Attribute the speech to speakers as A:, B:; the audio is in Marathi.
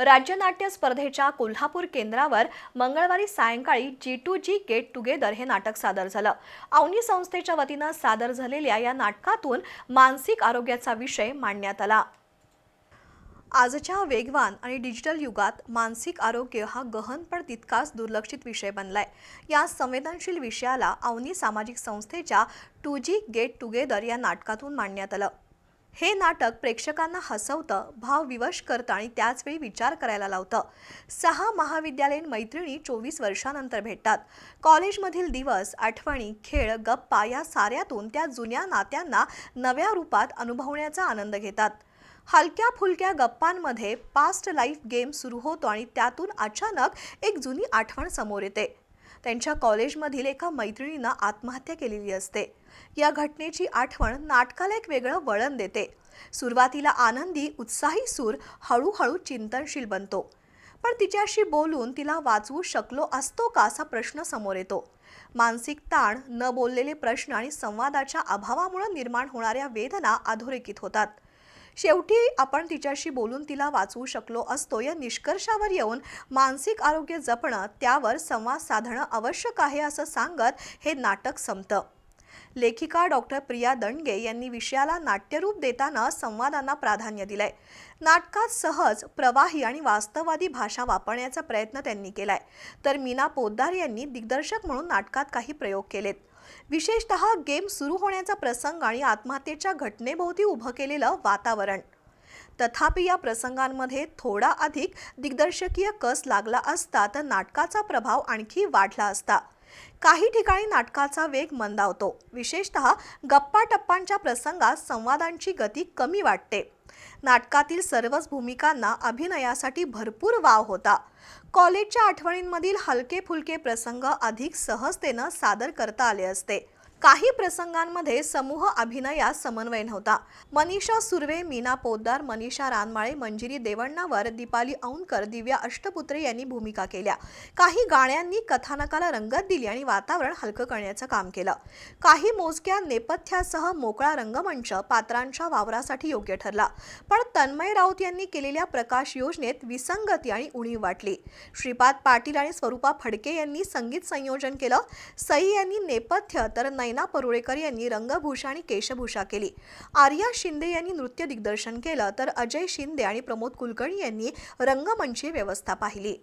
A: राज्य नाट्य स्पर्धेच्या कोल्हापूर केंद्रावर मंगळवारी सायंकाळी G to G get together हे नाटक सादर झालं. अवनी संस्थेच्या वतीनं सादर झालेल्या या नाटकातून मानसिक आरोग्याचा विषय मांडण्यात आला. आजच्या वेगवान आणि डिजिटल युगात मानसिक आरोग्य हा गहन पण तितकाच दुर्लक्षित विषय बनलाय. या संवेदनशील विषयाला अवनी सामाजिक संस्थेच्या टू जी गेट टुगेदर या नाटकातून मांडण्यात आलं. हे नाटक प्रेक्षकांना हसवतं भावविवश करतं आणि त्याचवेळी विचार करायला लावतं. सहा महाविद्यालयीन मैत्रिणी चोवीस वर्षानंतर भेटतात. कॉलेजमधील दिवस आठवणी खेळ गप्पा या साऱ्यातून त्या जुन्या नात्यांना नव्या रूपात अनुभवण्याचा आनंद घेतात. हलक्या फुलक्या गप्पांमध्ये पास्ट लाईफ गेम सुरू होतो आणि त्यातून अचानक एक जुनी आठवण समोर येते. त्यांच्या कॉलेजमधील एका मैत्रिणीनं आत्महत्या केलेली असते. या घटनेची आठवण नाटकाला एक वेगळं वळण देते. सुरुवातीला आनंदी उत्साही सूर हळूहळू चिंतनशील बनतो. पण तिच्याशी बोलून तिला वाचवू शकलो असतो का असा प्रश्न समोर येतो. मानसिक ताण न बोललेले प्रश्न आणि संवादाच्या अभावामुळे निर्माण होणाऱ्या वेदना अधोरेखित होतात. शेवटी आपण तिच्याशी बोलून तिला वाचवू शकलो असतो. या निष्कर्षावर येऊन मानसिक आरोग्य जपणं त्यावर संवाद साधणं आवश्यक आहे असं सांगत हे नाटक संपतं. लेखिका डॉक्टर प्रिया दंडगे यांनी विषयाला नाट्यरूप देताना संवादांना प्राधान्य दिलंय. नाटकात सहज प्रवाही आणि वास्तववादी भाषा वापरण्याचा प्रयत्न त्यांनी केलाय. तर मीना पोद्दार यांनी दिग्दर्शक म्हणून नाटकात काही प्रयोग केलेत. विशेषतः गेम सुरू होण्याचा प्रसंग आणि आत्महत्येच्या घटनेभोवती उभं केलेलं वातावरण. तथापि या प्रसंगांमध्ये थोडा अधिक दिग्दर्शकीय कस लागला असता तर नाटकाचा प्रभाव आणखी वाढला असता. काही ठिकाणी नाटकाचा वेग मंदावतो. विशेषतः गप्पा टप्पांच्या प्रसंगात संवादांची गती कमी वाटते. नाटकातील सर्वच भूमिकांना अभिनयासाठी भरपूर वाव होता. कॉलेजच्या आठवणींमधील हलके फुलके प्रसंग अधिक सहजतेनं सादर करता आले असते. काही प्रसंगांमध्ये समूह अभिनयात समन्वय नव्हता. मनीषा सुर्वे मीना पोद्दार मनीषा रानमाळे मंजिरी देवण्णावर दीपाली औंधकर दिव्या अष्टपुत्रे यांनी भूमिका केल्या. काही गाण्यांनी कथानकाला रंगत दिली आणि वातावरण हलकं करण्याचं काम केलं. काही मोजक्या नेपथ्यासह मोकळा रंगमंच पात्रांच्या वावरासाठी योग्य ठरला. पण तन्मय राऊत यांनी केलेल्या प्रकाश योजनेत विसंगती आणि उणीव वाटली. श्रीपाद पाटील आणि स्वरूपा फडके यांनी संगीत संयोजन केलं. सई यांनी नेपथ्य तर नयना परुळेकर यांनी रंगभूषा आणि केशभूषा केली. आर्या शिंदे यांनी नृत्य दिग्दर्शन केलं तर अजय शिंदे आणि प्रमोद कुलकर्णी यांनी रंगमंची व्यवस्था पाहिली.